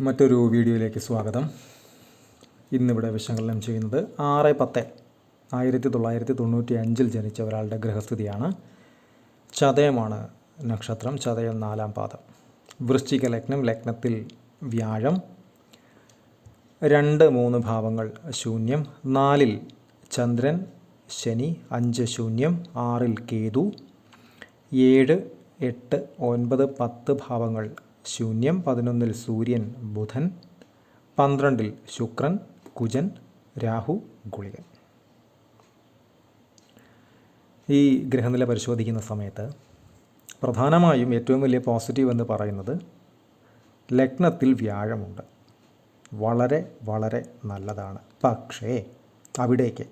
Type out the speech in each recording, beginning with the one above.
മറ്റൊരു വീഡിയോയിലേക്ക് സ്വാഗതം. ഇന്നിവിടെ വിശകലനം ചെയ്യുന്നത് ആറ് പത്ത് ആയിരത്തി തൊള്ളായിരത്തി തൊണ്ണൂറ്റി അഞ്ചിൽ ജനിച്ച ഒരാളുടെ ഗ്രഹസ്ഥിതിയാണ് ചതയമാണ് നക്ഷത്രം ചതയം നാലാം പാദം. വൃശ്ചിക ലഗ്നം ലഗ്നത്തിൽ വ്യാഴം. രണ്ട് മൂന്ന് ഭാവങ്ങൾ ശൂന്യം. നാലിൽ ചന്ദ്രൻ ശനി അഞ്ച് ശൂന്യം ആറിൽ കേതു. ഏഴ് എട്ട് ഒൻപത് പത്ത് ഭാവങ്ങൾ ശൂന്യം പതിനൊന്നിൽ സൂര്യൻ ബുധൻ പന്ത്രണ്ടിൽ ശുക്രൻ കുജൻ രാഹു ഗുളികൻ. ഈ ഗ്രഹനില പരിശോധിക്കുന്ന സമയത്ത് പ്രധാനമായും ഏറ്റവും വലിയ പോസിറ്റീവ് എന്ന് പറയുന്നത് ലഗ്നത്തിൽ വ്യാഴമുണ്ട്. വളരെ വളരെ നല്ലതാണ്. പക്ഷേ അവിടേക്ക്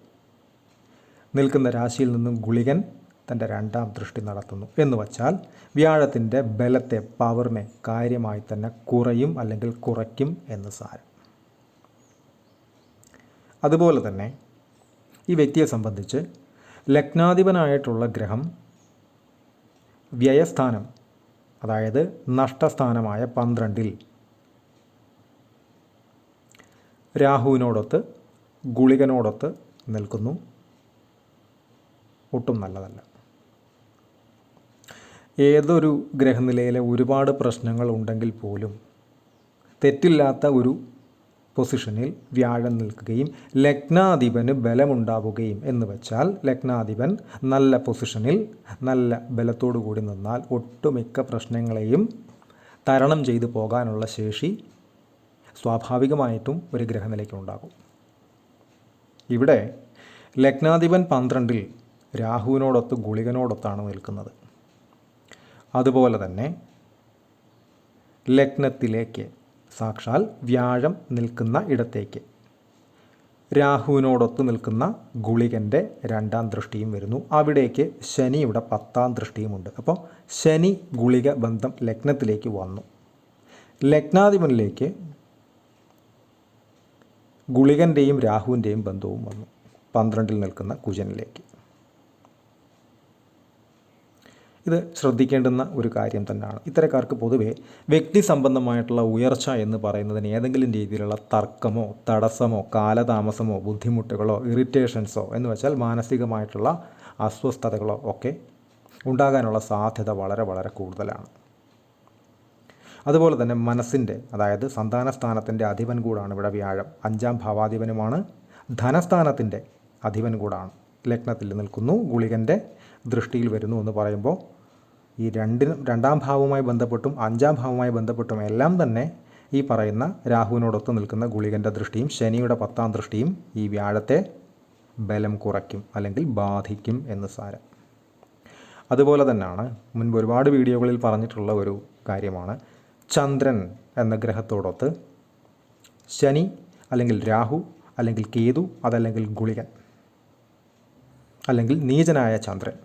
നിൽക്കുന്ന രാശിയിൽ നിന്നും ഗുളികൻ തന്റെ രണ്ടാം ദൃഷ്ടി നടത്തുന്നു. എന്ന് വച്ചാൽ വ്യാഴത്തിന്റെ ബലത്തെ പവറിനെ കാര്യമായി തന്നെ കുറയും അല്ലെങ്കിൽ കുറയ്ക്കും എന്ന് സാരം. അതുപോലെ തന്നെ ഈ വ്യക്തിയെ സംബന്ധിച്ച് ലഗ്നാധിപനായിട്ടുള്ള ഗ്രഹം വ്യയസ്ഥാനം അതായത് നഷ്ടസ്ഥാനമായ പന്ത്രണ്ടിൽ രാഹുവിനോടൊത്ത് ഗുളികനോടൊത്ത് നിൽക്കുന്നു. ഒട്ടും നല്ലതല്ല. ഏതൊരു ഗ്രഹനിലയിലെ ഒരുപാട് പ്രശ്നങ്ങൾ ഉണ്ടെങ്കിൽ പോലും തെറ്റില്ലാത്ത ഒരു പൊസിഷനിൽ വ്യാഴം നിൽക്കുകയും ലഗ്നാധിപന് ബലമുണ്ടാവുകയും എന്ന് വെച്ചാൽ ലഗ്നാധിപൻ നല്ല പൊസിഷനിൽ നല്ല ബലത്തോടു കൂടി നിന്നാൽ ഒട്ടുമിക്ക പ്രശ്നങ്ങളെയും തരണം ചെയ്തു പോകാനുള്ള ശേഷി സ്വാഭാവികമായിട്ടും ഒരു ഗ്രഹനിലയ്ക്ക് ഉണ്ടാകും. ഇവിടെ ലഗ്നാധിപൻ പന്ത്രണ്ടിൽ രാഹുവിനോടൊത്ത് ഗുളികനോടൊത്താണ് നിൽക്കുന്നത്. അതുപോലെ തന്നെ ലഗ്നത്തിലേക്ക് സാക്ഷാൽ വ്യാഴം നിൽക്കുന്ന ഇടത്തേക്ക്. രാഹുവിനോടൊത്ത് നിൽക്കുന്ന ഗുളികന്റെ രണ്ടാം ദൃഷ്ടിയും വരുന്നു. അവിടേക്ക് ശനിയുടെ പത്താം ദൃഷ്ടിയുമുണ്ട്. അപ്പോൾ ശനി ഗുളിക ബന്ധം ലഗ്നത്തിലേക്ക് വന്നു. ലഗ്നാധിപനിലേക്ക് ഗുളികന്റെയും രാഹുവിന്റെയും ബന്ധവും വന്നു. പന്ത്രണ്ടിൽ നിൽക്കുന്ന കുജനിലേക്ക്. ഇത് ശ്രദ്ധിക്കേണ്ടുന്ന ഒരു കാര്യം തന്നെയാണ്. ഇത്തരക്കാർക്ക് പൊതുവേ വ്യക്തി സംബന്ധമായിട്ടുള്ള ഉയർച്ച എന്ന് പറയുന്നതിന് ഏതെങ്കിലും രീതിയിലുള്ള തർക്കമോ തടസ്സമോ കാലതാമസമോ ബുദ്ധിമുട്ടുകളോ ഇറിറ്റേഷൻസോ എന്ന് വെച്ചാൽ മാനസികമായിട്ടുള്ള അസ്വസ്ഥതകളോ ഒക്കെ ഉണ്ടാകാനുള്ള സാധ്യത വളരെ വളരെ കൂടുതലാണ്. അതുപോലെ തന്നെ മനസ്സിന്റെ അതായത് സന്താന സ്ഥാനത്തിന്റെ അധിപൻ കൂടാണ് ഇവിടെ വ്യാഴം. അഞ്ചാം ഭാവാധിപനുമാണ്. ധനസ്ഥാനത്തിന്റെ അധിപൻ കൂടാണ്. ലഗ്നത്തിൽ നിൽക്കുന്നു ഗുളികന്റെ ദൃഷ്ടിയിൽ വരുന്നു എന്ന് പറയുമ്പോൾ ഈ രണ്ടിനും രണ്ടാം ഭാവവുമായി ബന്ധപ്പെട്ടും അഞ്ചാം ഭാവവുമായി ബന്ധപ്പെട്ടും എല്ലാം തന്നെ ഈ പറയുന്ന രാഹുവിനോടൊത്ത് നിൽക്കുന്ന ഗുളികന്റെ ദൃഷ്ടിയും ശനിയുടെ പത്താം ദൃഷ്ടിയും ഈ വ്യാഴത്തെ ബലം കുറയ്ക്കും അല്ലെങ്കിൽ ബാധിക്കും എന്ന് സാരം. അതുപോലെ തന്നെയാണ് മുൻപ് ഒരുപാട് വീഡിയോകളിൽ പറഞ്ഞിട്ടുള്ള ഒരു കാര്യമാണ്. ചന്ദ്രൻ എന്ന ഗ്രഹത്തോടൊത്ത് ശനി അല്ലെങ്കിൽ രാഹു അല്ലെങ്കിൽ കേതു അതല്ലെങ്കിൽ ഗുളികൻ അല്ലെങ്കിൽ നീചനായ ചന്ദ്രൻ.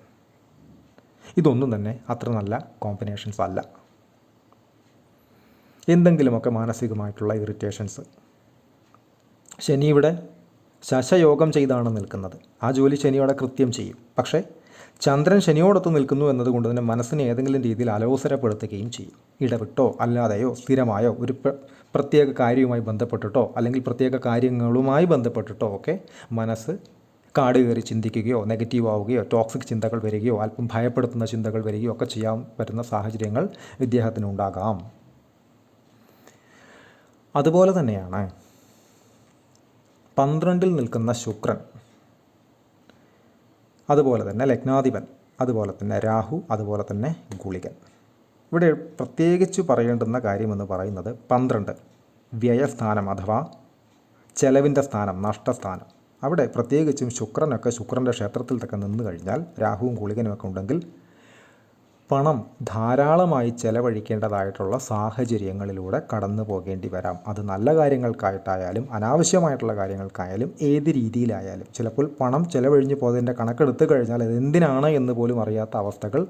ഇതൊന്നും തന്നെ അത്ര നല്ല കോമ്പിനേഷൻസ് അല്ല. എന്തെങ്കിലുമൊക്കെ മാനസികമായിട്ടുള്ള ഇറിറ്റേഷൻസ് ശനി ഇവിടെ ശശയോഗം ചെയ്താണ് നിൽക്കുന്നത്. ആ ജോലി ശനിയോടെ കൃത്യം ചെയ്യും. പക്ഷേ ചന്ദ്രൻ ശനിയോടൊത്ത് നിൽക്കുന്നു എന്നതുകൊണ്ട് തന്നെ മനസ്സിനെ ഏതെങ്കിലും രീതിയിൽ അലോസരപ്പെടുത്തുകയും ചെയ്യും. ഇടവിട്ടോ അല്ലാതെയോ സ്ഥിരമായോ ഒരു പ്രത്യേക കാര്യവുമായി ബന്ധപ്പെട്ടിട്ടോ അല്ലെങ്കിൽ പ്രത്യേക കാര്യങ്ങളുമായി ബന്ധപ്പെട്ടിട്ടോ ഒക്കെ മനസ്സ് കാട് കയറി ചിന്തിക്കുകയോ നെഗറ്റീവ് ആവുകയോ ടോക്സിക് ചിന്തകൾ വരികയോ അല്പം ഭയപ്പെടുത്തുന്ന ചിന്തകൾ വരികയോ ഒക്കെ ചെയ്യാൻ പറ്റുന്ന സാഹചര്യങ്ങൾ ഇദ്ദേഹത്തിന് ഉണ്ടാകാം. അതുപോലെ തന്നെയാണ് പന്ത്രണ്ടിൽ നിൽക്കുന്ന ശുക്രൻ അതുപോലെ തന്നെ ലഗ്നാധിപൻ അതുപോലെ തന്നെ രാഹു അതുപോലെ തന്നെ ഗുളികൻ. ഇവിടെ പ്രത്യേകിച്ച് പറയേണ്ടുന്ന കാര്യമെന്ന് പറയുന്നത് പന്ത്രണ്ട് വ്യയസ്ഥാനം അഥവാ ചെലവിന്റെ സ്ഥാനം നഷ്ടസ്ഥാനം. അവിടെ പ്രത്യേകിച്ചും ശുക്രനൊക്കെ ശുക്രന്റെ ക്ഷേത്രത്തിലൊക്കെ നിന്ന് കഴിഞ്ഞാൽ രാഹുവും ഗുളികനുമൊക്കെ ഉണ്ടെങ്കിൽ പണം ധാരാളമായി ചെലവഴിക്കേണ്ടതായിട്ടുള്ള സാഹചര്യങ്ങളിലൂടെ കടന്നു പോകേണ്ടി വരാം. അത് നല്ല കാര്യങ്ങൾക്കായിട്ടായാലും അനാവശ്യമായിട്ടുള്ള കാര്യങ്ങൾക്കായാലും ഏത് രീതിയിലായാലും. ചിലപ്പോൾ പണം ചെലവഴിഞ്ഞ് പോയതിന്റെ കണക്കെടുത്തു കഴിഞ്ഞാൽ അതെന്തിനാണ് എന്ന് പോലും അറിയാത്ത അവസ്ഥകൾ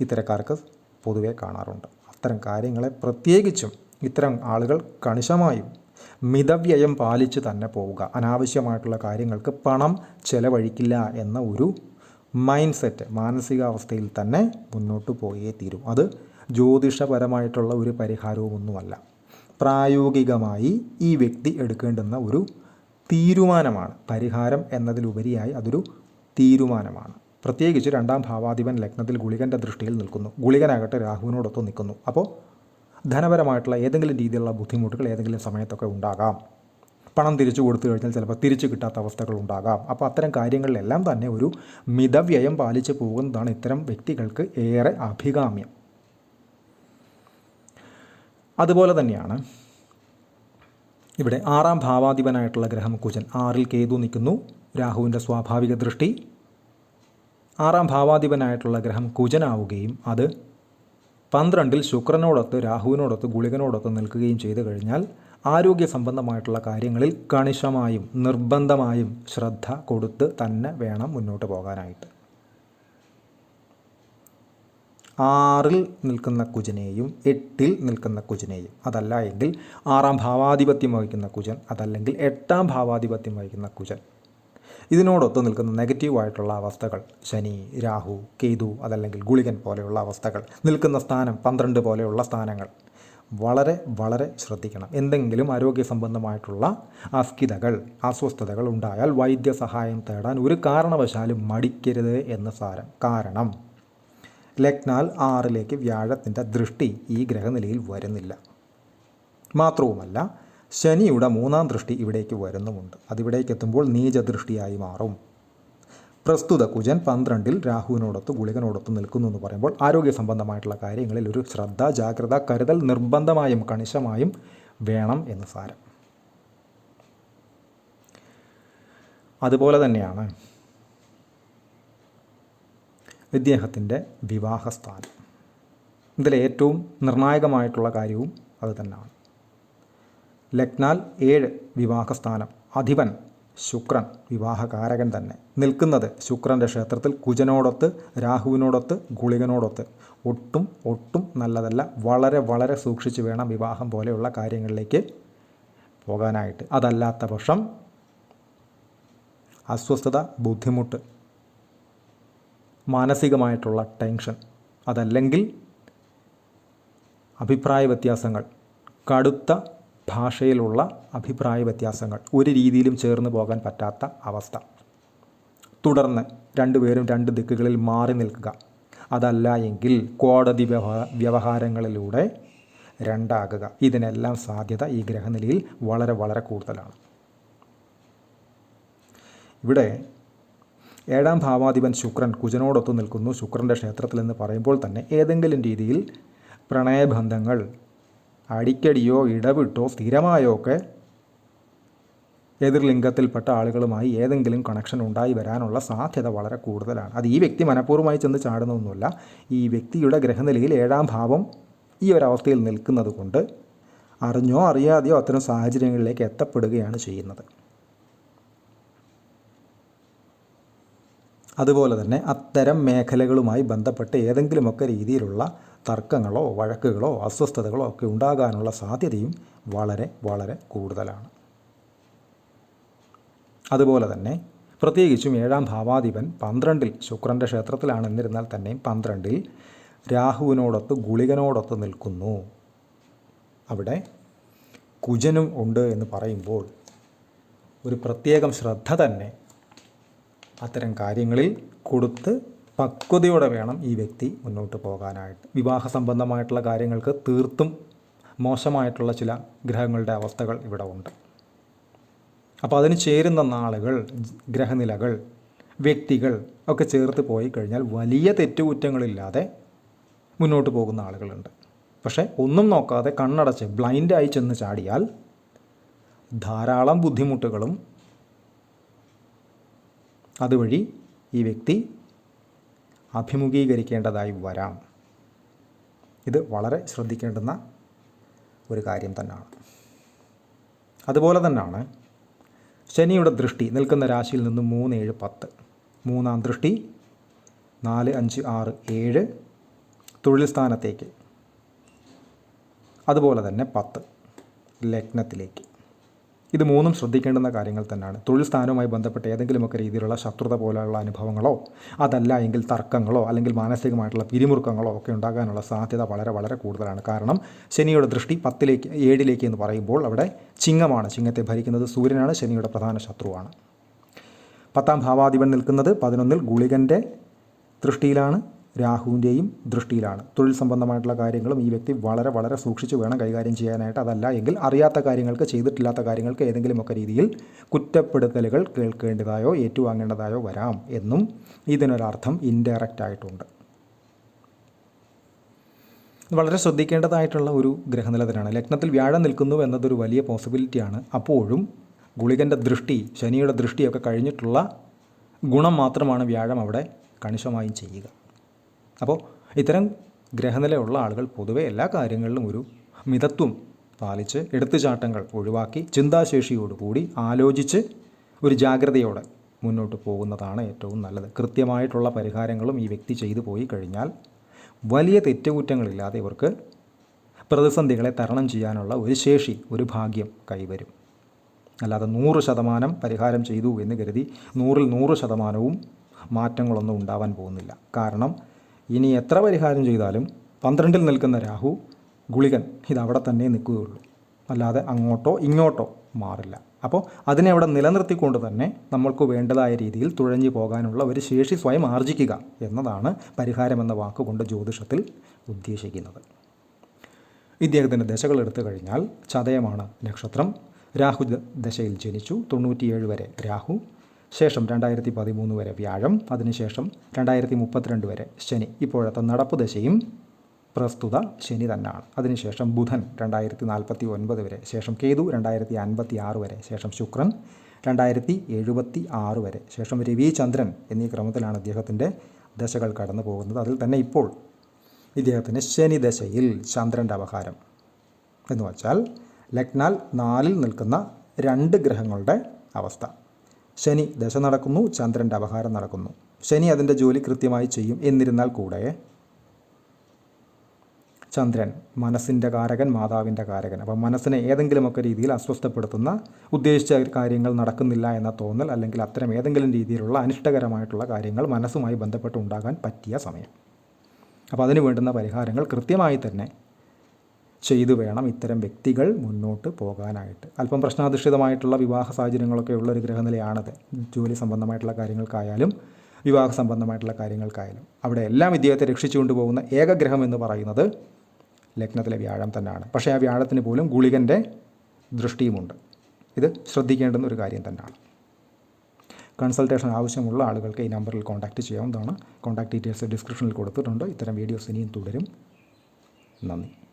ഇത്തരക്കാർക്ക് പൊതുവെ കാണാറുണ്ട്. അത്തരം കാര്യങ്ങളെ പ്രത്യേകിച്ചും ഇത്തരം ആളുകൾ കണിശമായും മിതവ്യയം പാലിച്ച് തന്നെ പോവുക. അനാവശ്യമായിട്ടുള്ള കാര്യങ്ങൾക്ക് പണം ചെലവഴിക്കില്ല എന്ന ഒരു മൈൻഡ് സെറ്റ് മാനസികാവസ്ഥയിൽ തന്നെ മുന്നോട്ട് പോയേ തീരും. അത് ജ്യോതിഷപരമായിട്ടുള്ള ഒരു പരിഹാരവുമൊന്നുമല്ല. പ്രായോഗികമായി ഈ വ്യക്തി എടുക്കേണ്ടുന്ന ഒരു തീരുമാനമാണ്. പരിഹാരം എന്നതിലുപരിയായി അതൊരു തീരുമാനമാണ്. പ്രത്യേകിച്ച് രണ്ടാം ഭാവാധിപൻ ലഗ്നത്തിൽ ഗുളികന്റെ ദൃഷ്ടിയിൽ നിൽക്കുന്നു. ഗുളികനാകട്ടെ രാഹുവിനോടൊത്ത് നിൽക്കുന്നു. അപ്പോൾ ധനപരമായിട്ടുള്ള ഏതെങ്കിലും രീതിയിലുള്ള ബുദ്ധിമുട്ടുകൾ ഏതെങ്കിലും സമയത്തൊക്കെ ഉണ്ടാകാം. പണം തിരിച്ചു കൊടുത്തു കഴിഞ്ഞാൽ ചിലപ്പോൾ തിരിച്ചു കിട്ടാത്ത അവസ്ഥകൾ ഉണ്ടാകാം. അപ്പോൾ അത്തരം കാര്യങ്ങളിലെല്ലാം തന്നെ ഒരു മിതവ്യയം പാലിച്ചു പോകുന്നതാണ് ഇത്തരം വ്യക്തികൾക്ക് ഏറെ അഭികാമ്യം. അതുപോലെ തന്നെയാണ് ഇവിടെ ആറാം ഭാവാധിപനായിട്ടുള്ള ഗ്രഹം കുജൻ ആറിൽ കേതു നിൽക്കുന്നു. രാഹുവിന്റെ സ്വാഭാവിക ദൃഷ്ടി. ആറാം ഭാവാധിപനായിട്ടുള്ള ഗ്രഹം കുജനാവുകയും അത് പന്ത്രണ്ടിൽ ശുക്രനോടൊത്ത് രാഹുവിനോടൊത്ത് ഗുളികനോടൊത്ത് നിൽക്കുകയും ചെയ്തു കഴിഞ്ഞാൽ ആരോഗ്യ സംബന്ധമായിട്ടുള്ള കാര്യങ്ങളിൽ കണിശമായും നിർബന്ധമായും ശ്രദ്ധ കൊടുത്ത് തന്നെ വേണം മുന്നോട്ട് പോകാനായിട്ട്. ആറിൽ നിൽക്കുന്ന കുജനെയും എട്ടിൽ നിൽക്കുന്ന കുജനെയും അതല്ല എങ്കിൽ ആറാം ഭാവാധിപത്യം വഹിക്കുന്ന കുജൻ അതല്ലെങ്കിൽ എട്ടാം ഭാവാധിപത്യം വഹിക്കുന്ന കുജൻ. ഇതിനോടൊത്ത് നിൽക്കുന്ന നെഗറ്റീവായിട്ടുള്ള അവസ്ഥകൾ ശനി രാഹു കേതു അതല്ലെങ്കിൽ ഗുളികൻ പോലെയുള്ള അവസ്ഥകൾ നിൽക്കുന്ന സ്ഥാനം പന്ത്രണ്ട് പോലെയുള്ള സ്ഥാനങ്ങൾ. വളരെ വളരെ ശ്രദ്ധിക്കണം. എന്തെങ്കിലും ആരോഗ്യ സംബന്ധമായിട്ടുള്ള അസ്ഥിതകൾ അസ്വസ്ഥതകൾ ഉണ്ടായാൽ വൈദ്യസഹായം തേടാൻ ഒരു കാരണവശാലും മടിക്കരുത് എന്ന് സാരം. കാരണം ലഗ്നാൽ ആറിലേക്ക് വ്യാഴത്തിന്റെ ദൃഷ്ടി ഈ ഗ്രഹനിലയിൽ വരുന്നില്ല. മാത്രവുമല്ല ശനിയുടെ മൂന്നാം ദൃഷ്ടി ഇവിടേക്ക് വരുന്നുമുണ്ട്. അതിവിടേക്ക് എത്തുമ്പോൾ നീചദൃഷ്ടിയായി മാറും. പ്രസ്തുത കുജൻ പന്ത്രണ്ടിൽ രാഹുവിനോടൊത്ത് ഗുളികനോടൊത്ത് നിൽക്കുന്നു എന്ന് പറയുമ്പോൾ ആരോഗ്യ സംബന്ധമായിട്ടുള്ള കാര്യങ്ങളിൽ ഒരു ശ്രദ്ധ ജാഗ്രത കരുതൽ നിർബന്ധമായും കണിശമായും വേണം എന്ന് സാരം. അതുപോലെ തന്നെയാണ് ഇദ്ദേഹത്തിന്റെ വിവാഹസ്ഥാനം ഇതിലേറ്റവും നിർണായകമായിട്ടുള്ള കാര്യവും അത് തന്നെയാണ്. ലഗ്നാൽ ഏഴ് വിവാഹസ്ഥാനം. അധിപൻ ശുക്രൻ വിവാഹകാരകൻ തന്നെ. നിൽക്കുന്നത് ശുക്രന്റെ ക്ഷേത്രത്തിൽ കുജനോടൊത്ത് രാഹുവിനോടൊത്ത് ഗുളികനോടൊത്ത്. ഒട്ടും ഒട്ടും നല്ലതല്ല. വളരെ വളരെ സൂക്ഷിച്ച് വേണം വിവാഹം പോലെയുള്ള കാര്യങ്ങളിലേക്ക് പോകാനായിട്ട്. അതല്ലാത്ത പക്ഷം അസ്വസ്ഥത ബുദ്ധിമുട്ട് മാനസികമായിട്ടുള്ള ടെൻഷൻ അതല്ലെങ്കിൽ അഭിപ്രായ വ്യത്യാസങ്ങൾ കടുത്ത ഭാഷയിലുള്ള അഭിപ്രായ വ്യത്യാസങ്ങൾ ഒരു രീതിയിലും ചേർന്ന് പോകാൻ പറ്റാത്ത അവസ്ഥ. തുടർന്ന് രണ്ടുപേരും രണ്ട് ദിക്കുകളിൽ മാറി നിൽക്കുക. അതല്ല എങ്കിൽ കോടതി വ്യവഹാരങ്ങളിലൂടെ രണ്ടാകുക. ഇതിനെല്ലാം സാധ്യത ഈ ഗ്രഹനിലയിൽ വളരെ വളരെ കൂടുതലാണ്. ഇവിടെ ഏഴാം ഭാവാധിപൻ ശുക്രൻ കുജനോടൊത്ത് നിൽക്കുന്നു. ശുക്രന്റെ ക്ഷേത്രത്തിൽ എന്ന് പറയുമ്പോൾ തന്നെ ഏതെങ്കിലും രീതിയിൽ പ്രണയബന്ധങ്ങൾ അടിക്കടിയോ ഇടവിട്ടോ സ്ഥിരമായോ ഒക്കെ എതിർലിംഗത്തിൽപ്പെട്ട ആളുകളുമായി ഏതെങ്കിലും കണക്ഷൻ ഉണ്ടായി വരാനുള്ള സാധ്യത വളരെ കൂടുതലാണ്. അത് ഈ വ്യക്തി മനഃപൂർവമായി ചെന്ന് ചാടുന്നൊന്നുമല്ല ഈ വ്യക്തിയുടെ ഗ്രഹനിലയിൽ ഏഴാം ഭാവം ഈ ഒരവസ്ഥയിൽ നിൽക്കുന്നത് കൊണ്ട് അറിഞ്ഞോ അറിയാതെയോ അത്തരം സാഹചര്യങ്ങളിലേക്ക് എത്തപ്പെടുകയാണ് ചെയ്യുന്നത്. അതുപോലെ തന്നെ അത്തരം മേഖലകളുമായി ബന്ധപ്പെട്ട് ഏതെങ്കിലുമൊക്കെ രീതിയിലുള്ള തർക്കങ്ങളോ വഴക്കുകളോ അസ്വസ്ഥതകളോ ഒക്കെ ഉണ്ടാകാനുള്ള സാധ്യതയും വളരെ വളരെ കൂടുതലാണ്. അതുപോലെ തന്നെ പ്രത്യേകിച്ചും ഏഴാം ഭാവാധിപൻ പന്ത്രണ്ടിൽ ശുക്രന്റെ ക്ഷേത്രത്തിലാണ്. എന്നിരുന്നാൽ തന്നെയും പന്ത്രണ്ടിൽ രാഹുവിനോടൊത്ത് ഗുളികനോടൊത്ത് നിൽക്കുന്നു. അവിടെ കുജനും ഉണ്ട് എന്ന് പറയുമ്പോൾ ഒരു പ്രത്യേകം ശ്രദ്ധ തന്നെ അത്തരം കാര്യങ്ങളിൽ കൊടുത്ത് പക്വതയോടെ വേണം ഈ വ്യക്തി മുന്നോട്ട് പോകാനായിട്ട്. വിവാഹ സംബന്ധമായിട്ടുള്ള കാര്യങ്ങൾക്ക് തീർത്തും മോശമായിട്ടുള്ള ചില ഗ്രഹങ്ങളുടെ അവസ്ഥകൾ ഇവിടെ ഉണ്ട്. അപ്പോൾ അതിന് ചേരുന്ന നാളുകൾ ഗ്രഹനിലകൾ വ്യക്തികൾ ഒക്കെ ചേർത്ത് പോയി കഴിഞ്ഞാൽ വലിയ തെറ്റുകുറ്റങ്ങളില്ലാതെ മുന്നോട്ട് പോകുന്ന ആളുകളുണ്ട്. പക്ഷേ ഒന്നും നോക്കാതെ കണ്ണടച്ച് ബ്ലൈൻഡായി ചെന്ന് ചാടിയാൽ ധാരാളം ബുദ്ധിമുട്ടുകളും അതുവഴി ഈ വ്യക്തി അഭിമുഖീകരിക്കേണ്ടതായി വരാം. ഇത് വളരെ ശ്രദ്ധിക്കേണ്ടുന്ന ഒരു കാര്യം തന്നെയാണ് അതുപോലെ തന്നെയാണ് ശനിയുടെ ദൃഷ്ടി നിൽക്കുന്ന രാശിയിൽ നിന്ന് മൂന്ന് ഏഴ് പത്ത്. മൂന്നാം ദൃഷ്ടി നാല് അഞ്ച് ആറ് ഏഴ് തൊഴിൽ സ്ഥാനത്തേക്ക്. അതുപോലെ തന്നെ പത്ത് ലഗ്നത്തിലേക്ക്. ഇത് മൂന്നും ശ്രദ്ധിക്കേണ്ടുന്ന കാര്യങ്ങൾ തന്നെയാണ് തൊഴിൽ സ്ഥാനവുമായി ബന്ധപ്പെട്ട ഏതെങ്കിലുമൊക്കെ രീതിയിലുള്ള ശത്രുത പോലെയുള്ള അനുഭവങ്ങളോ അതല്ല എങ്കിൽ തർക്കങ്ങളോ അല്ലെങ്കിൽ മാനസികമായിട്ടുള്ള പിരിമുറുക്കങ്ങളോ ഒക്കെ ഉണ്ടാകാനുള്ള സാധ്യത വളരെ വളരെ കൂടുതലാണ്. കാരണം ശനിയുടെ ദൃഷ്ടി പത്തിലേക്ക് ഏഴിലേക്ക് എന്ന് പറയുമ്പോൾ അവിടെ ചിങ്ങമാണ്. ചിങ്ങത്തെ ഭരിക്കുന്നത് സൂര്യനാണ് ശനിയുടെ പ്രധാന ശത്രുവാണ്. പത്താം ഭാവാധിപൻ നിൽക്കുന്നത് പതിനൊന്നിൽ ഗുളികന്റെ ദൃഷ്ടിയിലാണ്. രാഹുവിന്റെയും ദൃഷ്ടിയിലാണ്. തൊഴിൽ സംബന്ധമായിട്ടുള്ള കാര്യങ്ങളും ഈ വ്യക്തി വളരെ വളരെ സൂക്ഷിച്ചു വേണം കൈകാര്യം ചെയ്യാനായിട്ട്. അതല്ല എങ്കിൽ അറിയാത്ത കാര്യങ്ങൾക്ക് ചെയ്തിട്ടില്ലാത്ത കാര്യങ്ങൾക്ക് ഏതെങ്കിലുമൊക്കെ രീതിയിൽ കുറ്റപ്പെടുത്തലുകൾ കേൾക്കേണ്ടതായോ ഏറ്റുവാങ്ങേണ്ടതായോ വരാം എന്നും ഇതിനൊരർത്ഥം ഇൻഡയറക്റ്റ് ആയിട്ടുണ്ട്. വളരെ ശ്രദ്ധിക്കേണ്ടതായിട്ടുള്ള ഒരു ഗ്രഹനിലതിനാണ്. ലഗ്നത്തിൽ വ്യാഴം നിൽക്കുന്നു എന്നതൊരു വലിയ പോസിബിലിറ്റിയാണ് അപ്പോഴും ഗുളികന്റെ ദൃഷ്ടി ശനിയുടെ ദൃഷ്ടിയൊക്കെ കഴിഞ്ഞിട്ടുള്ള ഗുണം മാത്രമാണ് വ്യാഴം അവിടെ കണിശമായും ചെയ്യുക. അപ്പോൾ ഇത്തരം ഗ്രഹനിലയുള്ള ആളുകൾ പൊതുവെ എല്ലാ കാര്യങ്ങളിലും ഒരു മിതത്വം പാലിച്ച് എടുത്തുചാട്ടങ്ങൾ ഒഴിവാക്കി ചിന്താശേഷിയോടുകൂടി ആലോചിച്ച് ഒരു ജാഗ്രതയോടെ മുന്നോട്ട് പോകുന്നതാണ് ഏറ്റവും നല്ലത്. കൃത്യമായിട്ടുള്ള പരിഹാരങ്ങളും ഈ വ്യക്തി ചെയ്തു പോയി കഴിഞ്ഞാൽ വലിയ തെറ്റുകുറ്റങ്ങളില്ലാതെ ഇവർക്ക് പ്രതിസന്ധികളെ തരണം ചെയ്യാനുള്ള ഒരു ശേഷി ഒരു ഭാഗ്യം കൈവരും. അല്ലാതെ നൂറ് ശതമാനം പരിഹാരം ചെയ്തു എന്ന് കരുതി നൂറിൽ നൂറ് ശതമാനവും മാറ്റങ്ങളൊന്നും ഉണ്ടാവാൻ പോകുന്നില്ല. കാരണം ഇനി എത്ര പരിഹാരം ചെയ്താലും പന്ത്രണ്ടിൽ നിൽക്കുന്ന രാഹു ഗുളികൻ ഇതവിടെ തന്നെ നിൽക്കുകയുള്ളൂ. അല്ലാതെ അങ്ങോട്ടോ ഇങ്ങോട്ടോ മാറില്ല. അപ്പോൾ അതിനെ അവിടെ നിലനിർത്തിക്കൊണ്ട് തന്നെ നമ്മൾക്ക് വേണ്ടതായ രീതിയിൽ തുഴഞ്ഞു പോകാനുള്ള ഒരു ശേഷി സ്വയം ആർജിക്കുക എന്നതാണ് പരിഹാരം എന്ന വാക്കുകൊണ്ട് ജ്യോതിഷത്തിൽ ഉദ്ദേശിക്കുന്നത്. ഇദ്ദേഹത്തിന്റെ ദശകൾ എടുത്തു കഴിഞ്ഞാൽ ചതയമാണ് നക്ഷത്രം. രാഹു ദശയിൽ ജനിച്ചു. തൊണ്ണൂറ്റിയേഴ് വരെ രാഹു. ശേഷം രണ്ടായിരത്തി പതിമൂന്ന് വരെ വ്യാഴം അതിനുശേഷം രണ്ടായിരത്തി മുപ്പത്തിരണ്ട് വരെ ശനി. ഇപ്പോഴത്തെ നടപ്പ് ദശയും പ്രസ്തുത ശനി തന്നെയാണ് അതിനുശേഷം ബുധൻ രണ്ടായിരത്തി നാൽപ്പത്തി ഒൻപത് വരെ ശേഷം കേതു രണ്ടായിരത്തി അൻപത്തി ആറ് വരെ ശേഷം ശുക്രൻ രണ്ടായിരത്തി എഴുപത്തി ആറ് വരെ ശേഷം രവി ചന്ദ്രൻ എന്നീ ക്രമത്തിലാണ് അദ്ദേഹത്തിന്റെ ദശകൾ കടന്നു പോകുന്നത്. അതിൽ തന്നെ ഇപ്പോൾ ഇദ്ദേഹത്തിന് ശനി ദശയിൽ ചന്ദ്രന്റെ അപഹാരം എന്ന് വച്ചാൽ ലഗ്നാൽ നാലിൽ നിൽക്കുന്ന രണ്ട് ഗ്രഹങ്ങളുടെ അവസ്ഥ. ശനി ദശ നടക്കുന്നു ചന്ദ്രന്റെ അപഹാരം നടക്കുന്നു. ശനി അതിന്റെ ജോലി കൃത്യമായി ചെയ്യും. എന്നിരുന്നാൽ കൂടെ ചന്ദ്രൻ മനസ്സിന്റെ കാരകൻ മാതാവിന്റെ കാരകൻ. അപ്പം മനസ്സിനെ ഏതെങ്കിലുമൊക്കെ രീതിയിൽ അസ്വസ്ഥപ്പെടുത്തുന്ന ഉദ്ദേശിച്ച കാര്യങ്ങൾ നടക്കുന്നില്ല എന്ന തോന്നൽ അല്ലെങ്കിൽ അത്തരം ഏതെങ്കിലും രീതിയിലുള്ള അനിഷ്ടകരമായിട്ടുള്ള കാര്യങ്ങൾ മനസ്സുമായി ബന്ധപ്പെട്ട് ഉണ്ടാകാൻ പറ്റിയ സമയം. അപ്പോൾ അതിന് വേണ്ടുന്ന പരിഹാരങ്ങൾ കൃത്യമായി തന്നെ ചെയ്തു വേണം ഇത്തരം വ്യക്തികൾ മുന്നോട്ട് പോകാനായിട്ട്. അല്പം പ്രശ്നാധിഷ്ഠിതമായിട്ടുള്ള വിവാഹ സാഹചര്യങ്ങളൊക്കെ ഉള്ള ഒരു ഗ്രഹനിലയാണത്. ജോലി സംബന്ധമായിട്ടുള്ള കാര്യങ്ങൾക്കായാലും വിവാഹ സംബന്ധമായിട്ടുള്ള കാര്യങ്ങൾക്കായാലും. അവിടെ എല്ലാം ഇദ്ദേഹത്തെ രക്ഷിച്ചു കൊണ്ടുപോകുന്ന ഏകഗ്രഹം എന്ന് പറയുന്നത് ലഗ്നത്തിലെ വ്യാഴം തന്നെയാണ്. പക്ഷേ ആ വ്യാഴത്തിന് പോലും ഗുളികന്റെ ദൃഷ്ടിയുമുണ്ട്. ഇത് ശ്രദ്ധിക്കേണ്ടുന്ന ഒരു കാര്യം തന്നെയാണ്. കൺസൾട്ടേഷൻ ആവശ്യമുള്ള ആളുകൾക്ക് ഈ നമ്പറിൽ കോൺടാക്റ്റ് ചെയ്യാവുന്നതാണ്. കോൺടാക്ട് ഡീറ്റെയിൽസ് ഡിസ്ക്രിപ്ഷനിൽ കൊടുത്തിട്ടുണ്ട്. ഇത്തരം വീഡിയോസ് ഇനിയും തുടരും. നന്ദി.